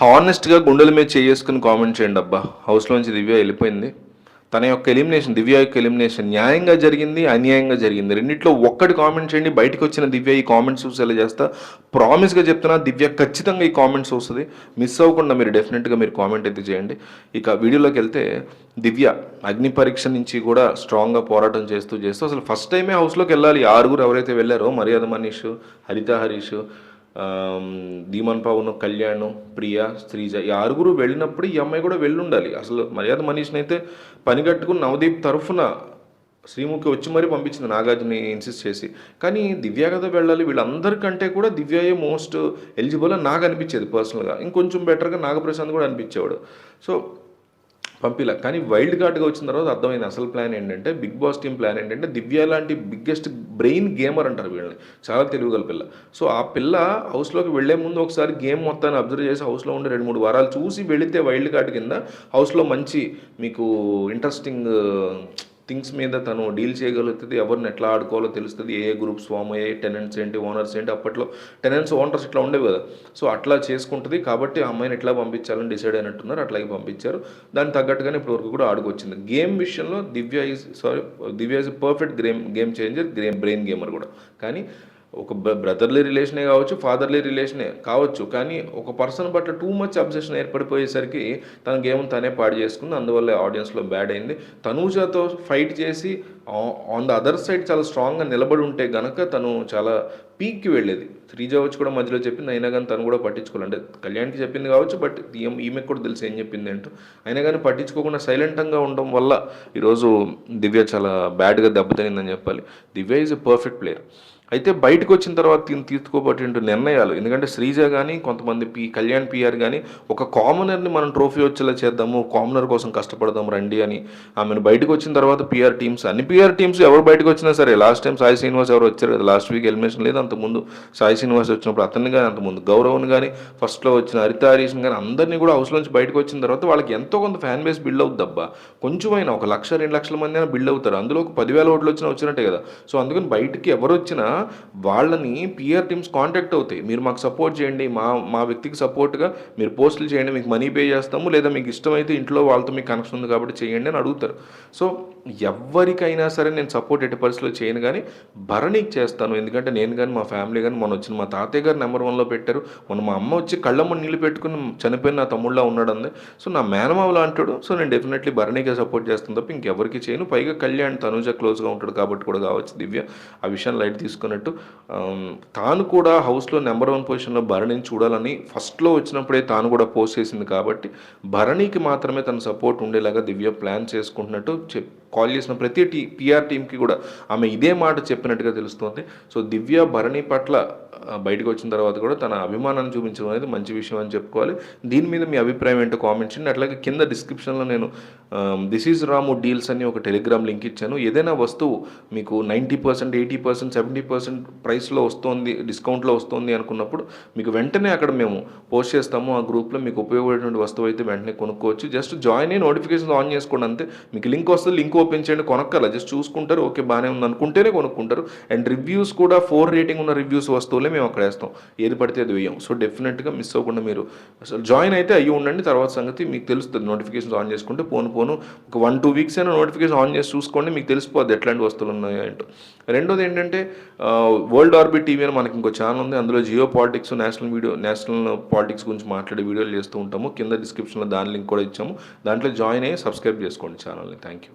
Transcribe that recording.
హానెస్ట్గా గుండెల మీద చేసుకుని కామెంట్ చేయండి అబ్బా. హౌస్లోంచి దివ్య వెళ్ళిపోయింది. తన యొక్క ఎలిమినేషన్ దివ్య యొక్క ఎలిమినేషన్ న్యాయంగా జరిగింది అన్యాయంగా జరిగింది. రెండింటిలో ఒక్కటి కామెంట్ చేయండి బయటకు వచ్చిన దివ్య ఈ కామెంట్స్ చూసేలా చేస్తా? ప్రామిస్గా చెప్తున్నా దివ్య ఖచ్చితంగా ఈ కామెంట్స్ వస్తుంది. మిస్ అవ్వకుండా మీరు డెఫినెట్గా మీరు కామెంట్ అయితే చేయండి. ఇక వీడియోలోకి వెళ్తే దివ్య అగ్ని పరీక్ష నుంచి కూడా స్ట్రాంగ్గా పోరాటం చేస్తూ చేస్తూ అసలు ఫస్ట్ టైమే హౌస్లోకి వెళ్ళాలి. ఆరుగురు ఎవరైతే వెళ్ళారో మర్యాద మనీష్ హరిత హరీష్ ధీమన్ పవన్ కళ్యాణ్ ప్రియ శ్రీజ ఈ ఆరుగురు వెళ్ళినప్పుడు ఈ అమ్మాయి కూడా వెళ్ళుండాలి. అసలు మర్యాద మనీష్ని అయితే పని కట్టుకుని నవదీప్ తరఫున శ్రీముఖి వచ్చి మరీ పంపించింది నాగార్జుని ఇన్సిస్ట్ చేసి. కానీ దివ్య కదా వెళ్ళాలి. వీళ్ళందరికంటే కూడా దివ్యయే మోస్ట్ ఎలిజిబుల్ అని నాకు అనిపించేది పర్సనల్గా ఇంకొంచెం బెటర్గా నాగప్రసాద్ కూడా అనిపించేవాడు. సో పంపిలా. కానీ వైల్డ్ కార్డ్గా వచ్చిన తర్వాత అర్థమైంది అసలు ప్లాన్ ఏంటంటే బిగ్ బాస్ టీం ప్లాన్ ఏంటంటే దివ్య లాంటి బిగ్గెస్ట్ బ్రెయిన్ గేమర్ అంటారు వీళ్ళని. చాలా తెలివిగల పిల్ల. సో ఆ పిల్ల హౌస్లోకి వెళ్ళే ముందు ఒకసారి గేమ్ మొత్తాన్ని అబ్జర్వ్ చేసి హౌస్లో ఉండే రెండు మూడు వారాలు చూసి వెళితే వైల్డ్ కార్డ్ కింద హౌస్లో మంచి మీకు ఇంట్రెస్టింగ్ థింగ్స్ మీద తను డీల్ చేయగలుగుతుంది. ఎవరిని ఎట్లా ఆడుకోవాలో తెలుస్తుంది. ఏ గ్రూప్స్ ఫామ్ అయ్యాయి టెనెంట్స్ ఏంటి ఓనర్స్ ఏంటి అప్పట్లో టెనెంట్స్ ఓనర్స్ ఇట్లా ఉండేవి కదా. సో అట్లా చేసుకుంటుంది. కాబట్టి ఆ అమ్మాయిని ఎట్లా పంపించాలని డిసైడ్ అయినట్టున్నారు. అట్లాగే పంపించారు. దానికి తగ్గట్టుగానే ఇప్పటివరకు కూడా ఆడుకొచ్చింది. గేమ్ విషయంలో Divya is sorry Divya is perfect game game changer game brain gamer కూడా. కానీ ఒక బ్రదర్లీ రిలేషనే కావచ్చు ఫాదర్లీ రిలేషనే కావచ్చు కానీ ఒక పర్సన్ పట్ల టూ మచ్ అబ్జెషన్ ఏర్పడిపోయేసరికి తన గేమ్ తనే పాడు చేసుకుంది అందువల్ల ఆడియన్స్లో బ్యాడ్ అయింది. తనూజాతో ఫైట్ చేసి ఆన్ ద అదర్ సైడ్ చాలా స్ట్రాంగ్గా నిలబడి ఉంటే గనక తను చాలా పీక్కి వెళ్ళేది. శ్రీజ వచ్చి కూడా మధ్యలో చెప్పింది అయినా కానీ తను కూడా పట్టించుకోవాలి అంటే కళ్యాణ్కి చెప్పింది కావచ్చు బట్ ఈమె ఈమెకు కూడా తెలిసి ఏం చెప్పింది ఏంటో. అయినా కానీ పట్టించుకోకుండా సైలెంట్గా ఉండడం వల్ల ఈరోజు దివ్య చాలా బ్యాడ్గా దెబ్బతినిందని చెప్పాలి. Divya is a perfect player అయితే బయటకు వచ్చిన తర్వాత తీసుకోబట్టి నిర్ణయాలు. ఎందుకంటే శ్రీజ కానీ కొంతమంది పి కళ్యాణ్ పిఆర్ కానీ ఒక కామనర్ని మనం ట్రోఫీ వచ్చేలా చేద్దాము కామనర్ కోసం కష్టపడదాం రండి అని ఆమెను బయటకు వచ్చిన తర్వాత పిఆర్ టీమ్స్ అన్ని పిఆర్ టీమ్స్ ఎవరు బయటకు వచ్చినా సరే లాస్ట్ టైం సాయి శ్రీనివాస్ ఎవరు వచ్చారు కదా లాస్ట్ వీక్ ఎలిమినేషన్ లేదు అంతకుముందు. సాయి శ్రీనివాస్ వచ్చినప్పుడు అతన్ని కానీ అంతకుముందు గౌరవ్ని కానీ ఫస్ట్లో వచ్చిన హరిత హరీష్ని కానీ అందరినీ కూడా హౌస్ నుంచి బయటకు వచ్చిన తర్వాత వాళ్ళకి ఎంతో కొంత ఫ్యాన్ బేస్ బిల్డ్ అవుతుంది అబ్బా కొంచెమైనా ఒక లక్ష రెండు లక్షల మంది అయినా బిల్డ్ అవుతారు. అందులో ఒక పదివేల ఓట్లు వచ్చినా వచ్చినట్టే కదా. సో అందుకని బయటికి ఎవరు వచ్చినా వాళ్ళని పిఆర్ టీమ్స్ కాంటాక్ట్ అవుతాయి. మీరు మాకు సపోర్ట్ చేయండి మా మా వ్యక్తికి సపోర్ట్గా మీరు పోస్టులు చేయండి మీకు మనీ పే చేస్తాము లేదా మీకు ఇష్టమైతే ఇంట్లో వాళ్ళతో మీకు కనెక్షన్ ఉంది కాబట్టి చేయండి అని అడుగుతారు. సో ఎవరికైనా సరే నేను సపోర్ట్ ఎట్టి పరిస్థితిలో చేయను కానీ భరణికి చేస్తాను. ఎందుకంటే నేను కానీ మా ఫ్యామిలీ కానీ మొన్న వచ్చిన మా తాతయ్య గారు నెంబర్ వన్లో పెట్టారు. మొన్న మా అమ్మ వచ్చి కళ్ళమ్మ నీళ్ళు పెట్టుకుని చనిపోయిన నా తమ్ముళ్ళ ఉన్నాడు అంది. సో నా మేనమావలా అంటాడు సో నేను డెఫినెట్లీ భరణికే సపోర్ట్ చేస్తాను తప్ప ఇంకెవరికి చేయను. పైగా కళ్యాణ్ తనుజ క్లోజ్గా ఉంటాడు కాబట్టి కూడా కావచ్చు. దివ్య ఆ విషయాన్ని లైట్ తీసుకున్నట్టు తాను కూడా హౌస్లో నెంబర్ వన్ పొజిషన్లో భరణిని చూడాలని ఫస్ట్లో వచ్చినప్పుడే తాను కూడా పోస్ట్ చేసింది కాబట్టి భరణికి మాత్రమే తన సపోర్ట్ ఉండేలాగా దివ్య ప్లాన్ చేసుకుంటున్నట్టు చెప్ కాల్ చేసిన ప్రతి టీ పిఆర్ టీంకి కూడా ఆమె ఇదే మాట చెప్పినట్టుగా తెలుస్తోంది. సో దివ్య భరణి పట్ల బయటకు వచ్చిన తర్వాత కూడా తన అభిమానాన్ని చూపించడం అనేది మంచి విషయం అని చెప్పుకోవాలి. దీని మీద మీ అభిప్రాయం ఏంటో కామెంట్ చేయండి. అట్లాగే కింద డిస్క్రిప్షన్లో నేను దిస్ ఈజ్ రాము డీల్స్ అని ఒక టెలిగ్రామ్ లింక్ ఇచ్చాను. ఏదైనా వస్తువు మీకు ninety percent eighty percent seventy percent ప్రైస్లో వస్తుంది డిస్కౌంట్లో వస్తుంది అనుకున్నప్పుడు మీకు వెంటనే అక్కడ మేము పోస్ట్ చేస్తాము. ఆ గ్రూప్లో మీకు ఉపయోగపడేటువంటి వస్తువు అయితే వెంటనే కొనుక్కోవచ్చు. జస్ట్ జాయిన్ అయ్యి నోటిఫికేషన్ ఆన్ చేసుకోండి అంతే. మీకు లింక్ వస్తుంది లింక్ ఓపెన్ చేయండి కొనక్కర్లా. జస్ట్ చూసుకుంటారు ఓకే బాగానే ఉంది అనుకుంటేనే కొనుక్కుంటారు. అండ్ రివ్యూస్ కూడా ఫోర్ రేటింగ్ ఉన్న రివ్యూస్ వస్తువులు మేము అక్కడ వేస్తాం. ఏది పడితే అది వేయం. సో డెఫినెట్గా మిస్ అవ్వకుండా మీరు అసలు జాయిన్ అయితే అయ్యి ఉండండి. తర్వాత సంగతి మీకు తెలుస్తుంది. నోటిఫికేషన్స్ ఆన్ చేసుకుంటే పోను పోను. ఒక వన్ టూ వీక్స్ అయినా నోటిఫికేషన్ ఆన్ చేసి చూసుకోండి. మీకు తెలిసిపోద్ది ఎట్లాంటి వస్తువులు ఉన్నాయో ఏంటో. రెండోది ఏంటంటే వరల్డ్ ఆర్బిట్ టీవీ అని మనకి ఇంకో ఛానల్ ఉంది. అందులో geopolitics national video national politics గురించి మాట్లాడే వీడియోలు చేస్తూ ఉంటాము. కింద డిస్క్రిప్షన్లో దాని లింక్ కూడా ఇచ్చాము. దాంట్లో జాయిన్ అయ్యి సబ్స్క్రైబ్ చేసుకోండి ఛానల్ని. Thank you.